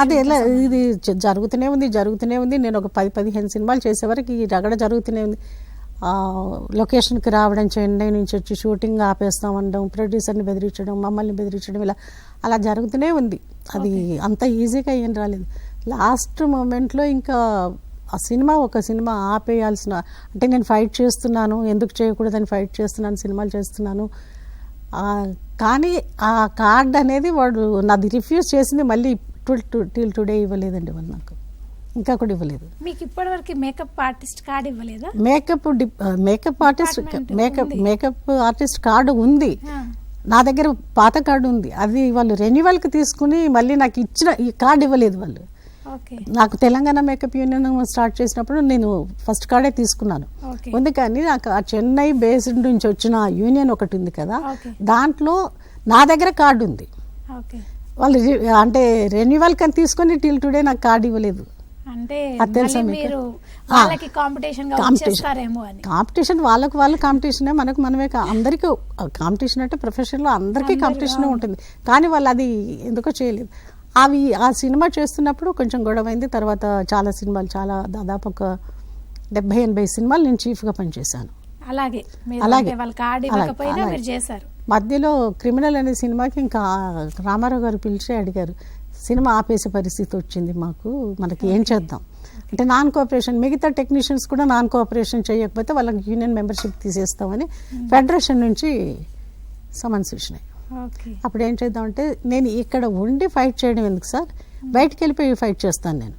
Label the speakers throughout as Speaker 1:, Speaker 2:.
Speaker 1: అది ఎలా ఇది జరుగుతూనే ఉంది జరుగుతూనే ఉంది. నేను ఒక పది పదిహేను సినిమాలు చేసేవరకు ఈ రగడ జరుగుతూనే ఉంది. లొకేషన్కి రావడం చెన్నై నుంచి వచ్చి షూటింగ్ ఆపేస్తాం అనడం ప్రొడ్యూసర్ని బెదిరించడం మమ్మల్ని బెదిరించడం ఇలా అలా జరుగుతూనే ఉంది. అది అంత ఈజీగా ఏం రాలేదు. లాస్ట్ మూమెంట్లో ఇంకా ఆ సినిమా ఒక సినిమా ఆపేయాల్సిన అంటే నేను ఫైట్ చేస్తున్నాను ఎందుకు చేయకూడదని ఫైట్ చేస్తున్నాను సినిమాలు చేస్తున్నాను. కానీ ఆ కార్డ్ అనేది వాడు నాది రిఫ్యూజ్ చేసింది మళ్ళీ టిల్ టుడే ఇవ్వలేదండి వాళ్ళు నాకు. ఇంకా కూడా ఇవ్వలేదు.
Speaker 2: మీకు ఇప్పటివరకు మేకప్ ఆర్టిస్ట్ కార్డ్ ఇవ్వలేదా?
Speaker 1: Makeup makeup artist makeup. Makeup artist card ఉంది. నా దగ్గర పాత కార్డు ఉంది. అది వాళ్ళు రెన్యువల్కి తీసుకుని మళ్ళీ నాకు ఇచ్చిన ఈ కార్డు ఇవ్వలేదు వాళ్ళు. నాకు తెలంగాణ మేకప్ యూనియన్ స్టార్ట్ చేసినప్పుడు నేను ఫస్ట్ కార్డే తీసుకున్నాను.
Speaker 2: ఓకే.
Speaker 1: ఉంది కానీ నాకు ఆ చెన్నై బేస్డ్ నుంచి వచ్చిన యూనియన్ ఒకటి ఉంది కదా. దాంట్లో నా దగ్గర కార్డు ఉంది.
Speaker 2: ఓకే.
Speaker 1: వాళ్ళు అంటే రెన్యువల్ కని తీసుకొని టిల్ టుడే నాకు కార్డు ఇవ్వలేదు.
Speaker 2: అంటే? మీరు. వాళ్ళకి కాంపిటీషన్
Speaker 1: కాంపిటీషన్ వాళ్ళకు వాళ్ళ కాంపిటీషనే మనకు మనమే అందరికీ కాంపిటీషన్ అంటే ప్రొఫెషన్లో అందరికీ కాంపిటీషన్ ఉంటుంది. కానీ వాళ్ళు అది ఎందుకో చేయలేదు. అవి ఆ సినిమా చేస్తున్నప్పుడు కొంచెం గొడవ అయింది తర్వాత చాలా సినిమాలు చాలా దాదాపు ఒక డెబ్బై ఎనభై సినిమాలు నేను చీఫ్గా పనిచేశాను.
Speaker 2: అలాగే.
Speaker 1: అలాగే.
Speaker 2: అంటే వాళ్ళ కార్డ్ ఇవ్వకపోయినా. మీరు చేశారు.
Speaker 1: మధ్యలో క్రిమినల్ అనే సినిమాకి ఇంకా రామారావు గారు పిలిచి అడిగారు సినిమా ఆపేసే పరిస్థితి వచ్చింది మాకు మనకి ఏం చేద్దాం? అంటే నాన్ కోఆపరేషన్ మిగతా టెక్నీషియన్స్ కూడా నాన్ కోఆపరేషన్ చేయకపోతే వాళ్ళకి యూనియన్ మెంబర్షిప్ తీసేస్తామని ఫెడరేషన్ నుంచి సమన్స్ వచ్చినాయి
Speaker 2: ఓకే.
Speaker 1: అప్పుడు ఏం చేద్దామంటే నేను ఇక్కడ ఉండి ఫైట్ చేయడం ఎందుకు సార్? బయటికి వెళ్ళిపోయి ఫైట్ చేస్తాను నేను.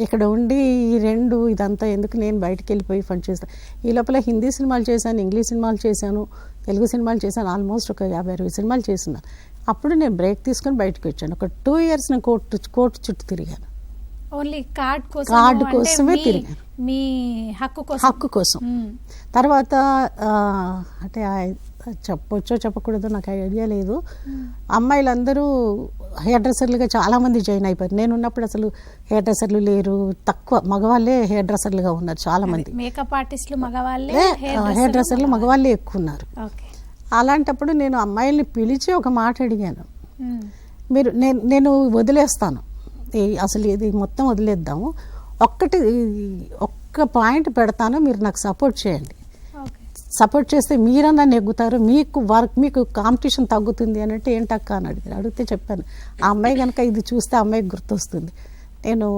Speaker 1: ఇక్కడ ఉండి ఈ రెండు ఇదంతా ఎందుకు నేను బయటికి వెళ్ళిపోయి ఫండ్ చేస్తాను ఈ లోపల హిందీ సినిమాలు చేశాను ఇంగ్లీష్ సినిమాలు చేశాను తెలుగు సినిమాలు చేశాను ఆల్మోస్ట్ ఒక యాభై అరవై సినిమాలు చేస్తున్నాను అప్పుడు నేను బ్రేక్ తీసుకొని బయటకు వచ్చాను. ఒక టూ ఇయర్స్ నేను కోర్టు కోర్టు చుట్టూ తిరిగాను.
Speaker 2: ఓన్లీ కార్డ్ కోసం
Speaker 1: కార్డ్ కోసమే తిరిగాను.
Speaker 2: మీ హక్కు కోసం.
Speaker 1: హక్కు కోసం. తర్వాత అంటే చెప్పొచ్చో చెప్పకూడదో నాకు ఐడియా లేదు. అమ్మాయిలందరూ హెయిర్ డ్రెస్సర్లుగా చాలామంది జాయిన్ అయిపోయారు. నేను ఉన్నప్పుడు అసలు హెయిర్ డ్రెస్సర్లు లేరు. తక్కువ మగవాళ్ళే హెయిర్ డ్రెస్సర్లుగా ఉన్నారు చాలామంది.
Speaker 2: మేకప్ ఆర్టిస్టులు మగవాళ్ళే హెయిర్ డ్రెస్సర్లు
Speaker 1: మగవాళ్ళే. ఎక్కువ ఉన్నారు. అలాంటప్పుడు నేను అమ్మాయిల్ని పిలిచి ఒక మాట అడిగాను. మీరు నేను నేను వదిలేస్తాను. అసలు ఇది మొత్తం వదిలేద్దాము. ఒక్కటి ఒక్క పాయింట్ పెడతాను మీరు నాకు సపోర్ట్ చేయండి. సపోర్ట్ చేస్తే మీరన్నా నెగ్గుతారు మీకు వర్క్ మీకు కాంపిటీషన్ తగ్గుతుంది అని అంటే ఏంటక్క అని అడిగారు. అడిగితే చెప్పాను ఆ అమ్మాయి కనుక ఇది చూస్తే అమ్మాయికి గుర్తొస్తుంది. నేను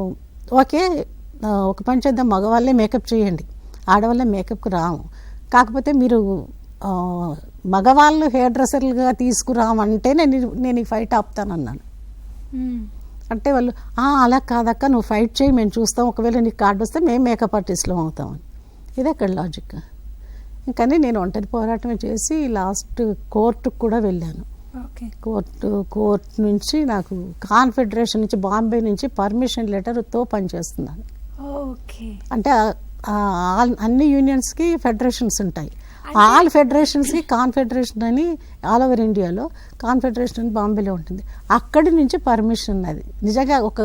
Speaker 1: ఓకే ఒక పని చేద్దాం మగవాళ్ళే మేకప్ చేయండి ఆడవాళ్ళే మేకప్కి రాము. కాకపోతే మీరు మగవాళ్ళు హెయిర్ డ్రెస్సర్లుగా తీసుకురామంటే నేను నేను ఈ ఫైట్ ఆపుతానన్నాను. అంటే వాళ్ళు "ఆ, అలా కాదక్క నువ్వు ఫైట్ చేయి మేము చూస్తాం ఒకవేళ నీకు కార్డు వస్తే మేము మేకప్ ఆర్టిస్ట్లో అవుతామని ఇది అక్కడ లాజిక్ కానీ నేను ఒంటరి పోరాటం చేసి లాస్ట్ కోర్టుకు కూడా వెళ్ళాను.
Speaker 2: ఓకే.
Speaker 1: కోర్టు కోర్టు నుంచి నాకు కాన్ఫెడరేషన్ నుంచి బాంబే నుంచి పర్మిషన్ లెటర్తో పనిచేస్తున్నాను.
Speaker 2: ఓకే.
Speaker 1: అంటే అన్ని యూనియన్స్కి ఫెడరేషన్స్ ఉంటాయి. ఆల్ ఫెడరేషన్స్కి కాన్ఫెడరేషన్ అని ఆల్ ఓవర్ ఇండియాలో కాన్ఫెడరేషన్ అని బాంబేలో ఉంటుంది. అక్కడి నుంచి పర్మిషన్ అది. నిజంగా ఒక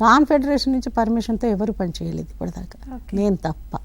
Speaker 1: కాన్ఫెడరేషన్ నుంచి పర్మిషన్తో ఎవరు పనిచేయలేదు ఇప్పటిదాకా.
Speaker 2: Okay.
Speaker 1: నేను తప్ప.